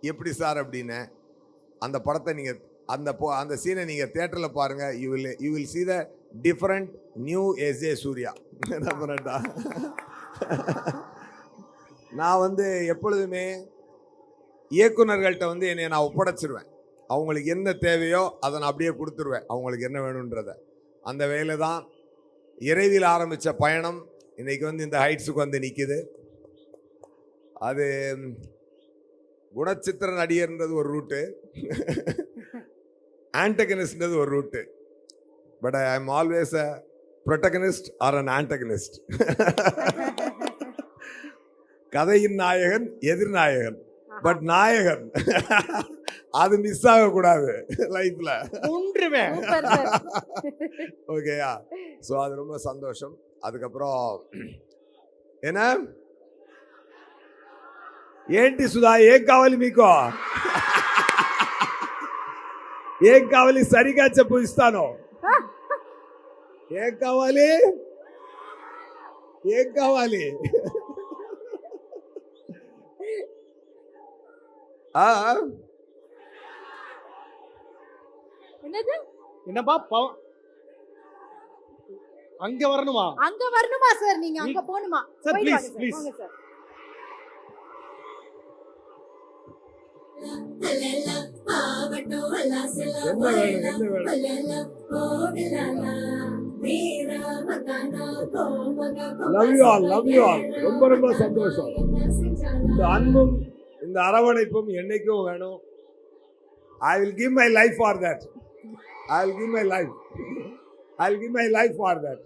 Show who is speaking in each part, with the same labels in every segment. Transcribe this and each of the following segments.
Speaker 1: எப்படி சார் அப்படின்னு அந்த படத்தை நீங்கள் அந்த போ அந்த சீனை நீங்கள் தேட்டரில் பாருங்கள் you will you will see the different new as a Suriya நான் வந்து எப்பொழுதுமே இயக்குநர்கள்ட்ட வந்து என்னை நான் ஒப்படைச்சிருவேன். அவங்களுக்கு என்ன தேவையோ அதை நான் அப்படியே கொடுத்துருவேன். அவங்களுக்கு என்ன வேணுன்றத. அந்த வேலை தான் இறைவில் ஆரம்பித்த பயணம் இன்றைக்கி வந்து இந்த ஹைட்ஸுக்கு வந்து நிற்கிது அது குணச்சித்திர நடிகர்ன்றது ஒரு ரூட்டு ஆன்டகனிஸ்ட்ன்றது ஒரு route but I am always a protagonist or an antagonist கதையின் நாயகன் எதிர்நாயகன் பட் நாயகன். அது மிஸ் ஆகக்கூடாது லைஃப்ல
Speaker 2: சார்
Speaker 1: ஓகேயா ஸோ அது ரொம்ப சந்தோஷம். அதுக்கப்புறம் என்ன? ఏంటి సుధా ఏం కావాలి మీకు ఏం కావాలి సరిగా చెప్పు ఇస్తాను ఏం కావాలి ఏం కావాలి ఆ,
Speaker 2: என்னது
Speaker 3: என்னப்பா பவ- அங்க வரணுமா
Speaker 2: அங்க வரணுமா சார் நீங்க அங்க போகணுமா
Speaker 3: Sir,
Speaker 2: போயிட்டு
Speaker 3: please,
Speaker 2: வாங்க சார்
Speaker 3: please.
Speaker 2: வாங்க சார்
Speaker 1: என்ன வேணும் என்ன வேணும் love you all love you all ரொம்ப ரொம்ப சந்தோஷம். இந்த அன்பும் இந்த அரவணைப்பும் என்னைக்கும் வேணும். I will give my life for that I will give my life I will give my life for that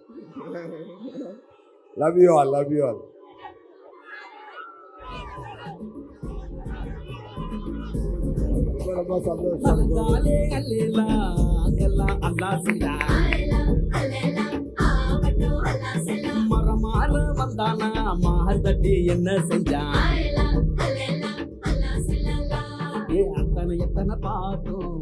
Speaker 1: love you all love you all ரொம்ப சந்தோஷம்.
Speaker 4: மரமாற வந்தானா மார் தட்டி என்ன செஞ்சான் ஏ அத்தனை எத்தனை பார்த்தோம்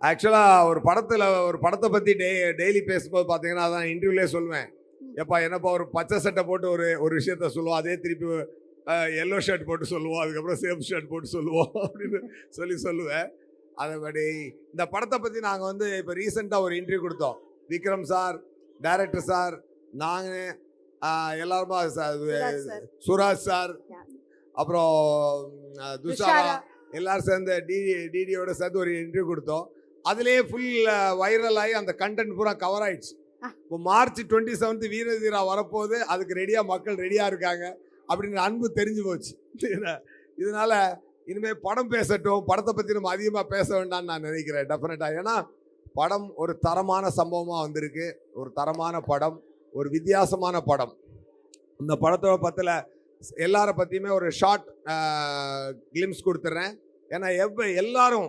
Speaker 1: ஆக்சுவலாக ஒரு படத்தில் ஒரு படத்தை பற்றி டெய் டெய்லி பேசும்போது பார்த்தீங்கன்னா அதான் இன்டர்வியூலே சொல்லுவேன். எப்பா என்னப்பா ஒரு பச்சை சட்டை போட்டு ஒரு ஒரு விஷயத்த சொல்லுவோம் அதே திருப்பி எல்லோ ஷர்ட் போட்டு சொல்லுவோம். அதுக்கப்புறம் சேம் ஷர்ட் போட்டு சொல்லுவோம் அப்படின்னு சொல்லி சொல்லுவேன். அதபடி இந்த படத்தை பற்றி நாங்கள் வந்து இப்போ ரீசெண்டாக ஒரு இன்டர்வியூ கொடுத்தோம். விக்ரம் சார் டைரக்டர் சார் நாங்கள் எல்லாருமா சார்.
Speaker 2: சுராஜ் சார்.
Speaker 1: அப்புறம் துஷாரா. எல்லாரும் சேர்ந்து டிடி டிடியோட சேர்ந்து ஒரு இன்டர்வியூ கொடுத்தோம். அதுலேயே ஃபுல் வைரல் ஆகி அந்த கண்டென்ட் பூரா கவர் ஆயிடுச்சு. இப்போ மார்ச் டுவெண்ட்டி செவன்த் வீர தீரா வரப்போகுது. அதுக்கு ரெடியாக மக்கள் ரெடியாக இருக்காங்க. அப்படின்னு அன்பு தெரிஞ்சு போச்சு. இதனால் இனிமேல் படம் பேசட்டும் படத்தை பற்றி நம்ம அதிகமாக பேச வேண்டாம்னு நான் நினைக்கிறேன் டெஃபினட்டாக ஏன்னா படம் ஒரு தரமான சம்பவமாக வந்திருக்கு. ஒரு தரமான படம் ஒரு வித்தியாசமான படம். இந்த படத்தோட பத்தில் எல்லாரை பற்றியுமே ஒரு ஷார்ட் கிளிம்ஸ் கொடுத்துட்றேன் ஏன்னா எவ்வ எல்லாரும்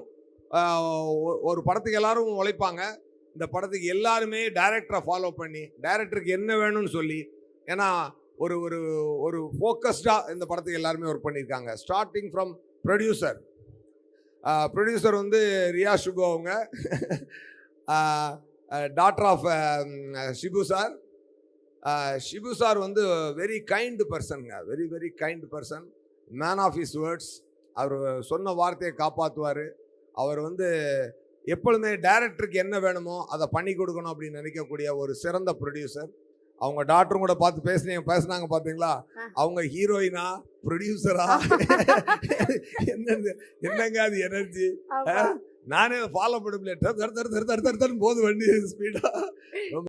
Speaker 1: ஒ- ஒரு படத்துக்கு எல்லாரும் உழைப்பாங்க. இந்த படத்துக்கு எல்லாருமே டைரக்டரை ஃபாலோ பண்ணி டைரக்டருக்கு என்ன வேணும்னு சொல்லி ஏன்னா ஒரு ஒரு ஒரு ஃபோக்கஸ்டாக இந்த படத்துக்கு எல்லாருமே ஒர்க் பண்ணியிருக்காங்க. ஸ்டார்டிங் ஃப்ரம் ப்ரொடியூசர் ப்ரொடியூசர் வந்து ரியா சுகோ அவங்க. Doctor of Shibu sir. Shibu sir வந்து very kind பர்சனுங்க very very kind person man of his words அவர் சொன்ன வார்த்தையை காப்பாற்றுவார் அவர் வந்து எப்பொழுதுமே டைரக்டருக்கு என்ன வேணுமோ அதை பண்ணி கொடுக்கணும் அப்படின்னு நினைக்கக்கூடிய ஒரு சிறந்த ப்ரொடியூசர் அவங்க டாக்டரும் கூட பார்த்து பேசினீங்க பேசுனாங்க பார்த்தீங்களா அவங்க ஹீரோயினா ப்ரொடியூசரா என்னது என்னங்க அது எனர்ஜி. நானே ஃபாலோ பண்ண முடியல. போது வண்டி ஸ்பீடா